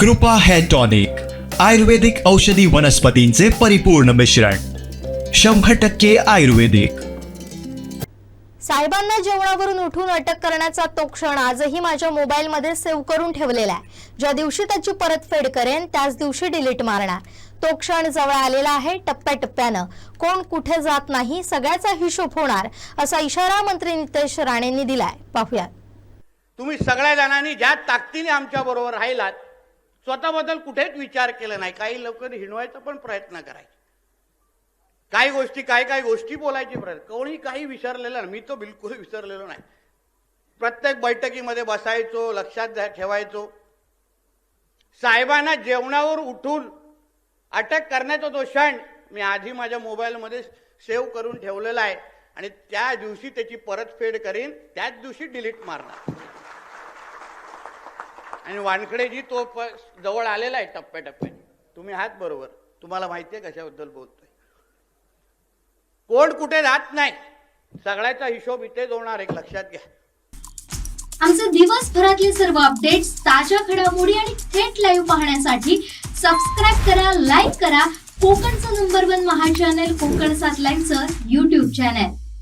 कृपा hair tonic आयुर्वेदिक औषधी वनस्पतींचे परिपूर्ण मिश्रण शंभर टक्के आयुर्वेदिक. साहेबांना जेवणावरून उठून अटक करण्याचा तो क्षण आजही माझ्या मोबाईलमध्ये सेव्ह करून ठेवलेला आहे. ज्या दिवशी त्याची परतफेड करेन त्याच दिवशी डिलीट मारणार. तो क्षण जवळ आलेला आहे टप्प्याटप्प्यानं. कोण कुठे जात नाही सगळ्याचा हिशोब होणार असा इशारा मंत्री नितेश राणेंनी दिलाय. पाहूयात. तुम्ही सगळ्या जणांनी ज्या ताकदीने आमच्या बरोबर राहिलात स्वतःबद्दल कुठेच विचार केला नाही. काही लवकर हिणवायचा पण प्रयत्न करायचे. काही गोष्टी काही काही गोष्टी बोलायचे प्रयत्न. कोणी काही विसरलेलं नाही. मी तो बिलकुल विसरलेलो नाही. प्रत्येक बैठकीमध्ये बसायचो लक्षात ठेवायचो. साहेबांना जेवणावर उठून अटक करण्याचा तो क्षण मी आधी माझ्या मोबाईलमध्ये सेव्ह करून ठेवलेला आहे. आणि त्या दिवशी त्याची परतफेड करीन त्याच दिवशी डिलीट मारणार. आणि वानखडेजी तो प- जवळ आलेला आहे टप्प्याटप्प्याने. तुम्ही आहात बरोबर. तुम्हाला माहिती आहे कशाबद्दल बोलतोय. कोण कुठे जात नाही. सगळ्याचा हिशोब इथेच होणार एक लक्षात घ्या. आमचे दिवसभरातले सर्व अपडेट्स ताज्या घडामोडी आणि थेट लाईव्ह पाहण्यासाठी सबस्क्राईब करा लाईक करा. कोकणचं नंबर वन महा चॅनल कोकण सात लाईव्हचं युट्यूब चॅनल